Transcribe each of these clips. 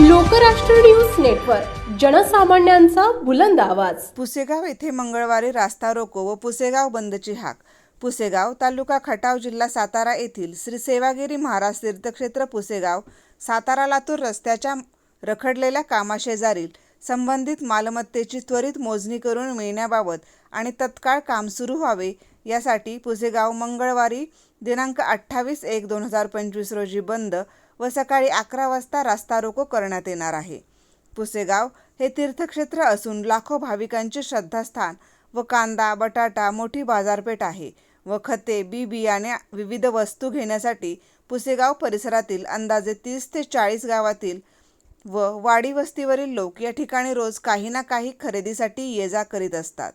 Lokrashtra news network जनसामान्यांचा बुलंद आवाज. पुसेगाव येथे मंगळवारी रास्ता रोको व पुसेगाव बंदची हाक. पुसेगाव तालुका खटाव जिल्हा सातारा येथील श्री सेवागिरी महाराज तीर्थक्षेत्र पुसेगाव सातारा लातूर रस्त्याच्या रखडलेल्या कामाशेजारील संबंधित मालमत्तेची त्वरित मोजणी करून मिळण्याबाबत आणि तत्काळ काम सुरू व्हावे यासाठी पुसेगाव मंगळवारी दिनांक अठ्ठावीस एक दोन हजार पंचवीस रोजी बंद व सकाळी अकरा वाजता रास्ता रोको करण्यात येणार आहे. पुसेगाव हे तीर्थक्षेत्र असून लाखो भाविकांचे श्रद्धास्थान व कांदा बटाटा मोठी बाजारपेठ आहे व खते बी बियाणे विविध वस्तू घेण्यासाठी पुसेगाव परिसरातील अंदाजे तीस ते चाळीस गावातील व वाडी वस्तीवरील लोक या ठिकाणी रोज काही ना काही खरेदीसाठी ये जा करीत असतात.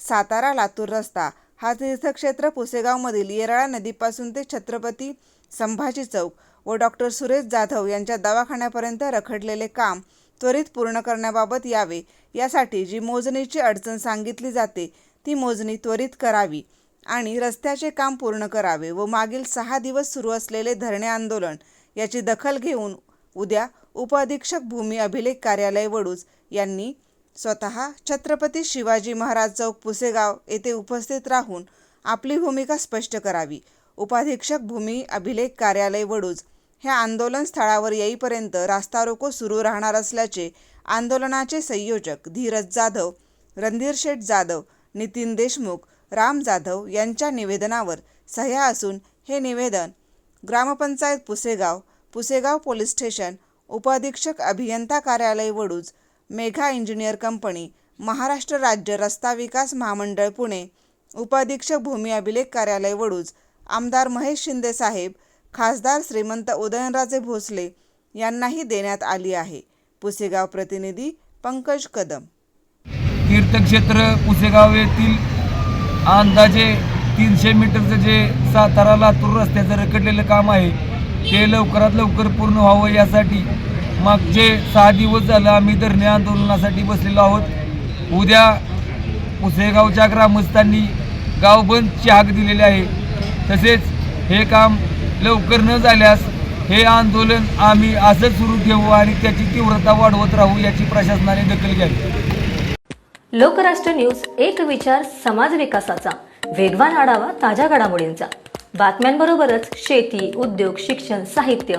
सातारा लातूर रस्ता हा तीर्थक्षेत्र पुसेगावमधील येराळा नदीपासून ते छत्रपती संभाजी चौक व डॉक्टर सुरेश जाधव यांच्या दवाखान्यापर्यंत रखडलेले काम त्वरित पूर्ण करण्याबाबत यावे. यासाठी जी मोजणीची अडचण सांगितली जाते ती मोजणी त्वरित करावी आणि रस्त्याचे काम पूर्ण करावे व मागील सहा दिवस सुरू असलेले धरणे आंदोलन याची दखल घेऊन उद्या उपअधीक्षक भूमी अभिलेख कार्यालय वडूज यांनी स्वतः छत्रपती शिवाजी महाराज चौक पुसेगाव येथे उपस्थित राहून आपली भूमिका स्पष्ट करावी. उपाधीक्षक भूमी अभिलेख कार्यालय वडूज. ह्या आंदोलन स्थळावर येईपर्यंत रास्ता रोको सुरू राहणार असल्याचे आंदोलनाचे संयोजक धीरज जाधव रणधीर शेठ जाधव नितीन देशमुख राम जाधव यांच्या निवेदनावर सह्या असून हे निवेदन ग्रामपंचायत पुसेगाव पुसेगाव पोलीस स्टेशन उपाधीक्षक अभियंता कार्यालय वडूज मेघा इंजिनियर कंपनी महाराष्ट्र राज्य रस्ता विकास महामंडळ पुणे. उपाधीक्षक भूमी अभिलेख कार्यालय वडूज. आमदार महेश शिंदे साहेब खासदार श्रीमंत उदयनराजे भोसले यांनाही देण्यात आली आहे. पुसेगाव प्रतिनिधी पंकज कदम. तीर्थक्षेत्र पुसेगाव येथील अंदाजे तीनशे मीटरचं जे सातारा लातूर रस्त्याचं रखडलेलं काम आहे ते लवकरात लवकर पूर्ण व्हावं यासाठी मागचे सहा दिवस झालं आम्ही धरणे आंदोलनासाठी बसलेलो आहोत उद्या पुसेगावच्या ग्रामस्थांनी गाव बंदची हाक दिलेली आहे. तसेच हे काम लवकर न झाल्यास हे आंदोलन आम्ही असंच सुरू ठेवू आणि त्याची तीव्रता वाढवत राहू याची प्रशासनाने दखल घ्यावी. लोकराष्ट्र न्यूज एक विचार समाज विकासाचा. वेगवान आढावा ताज्या घडामोडींचा. बातम्यांबरोबरच शेती उद्योग शिक्षण साहित्य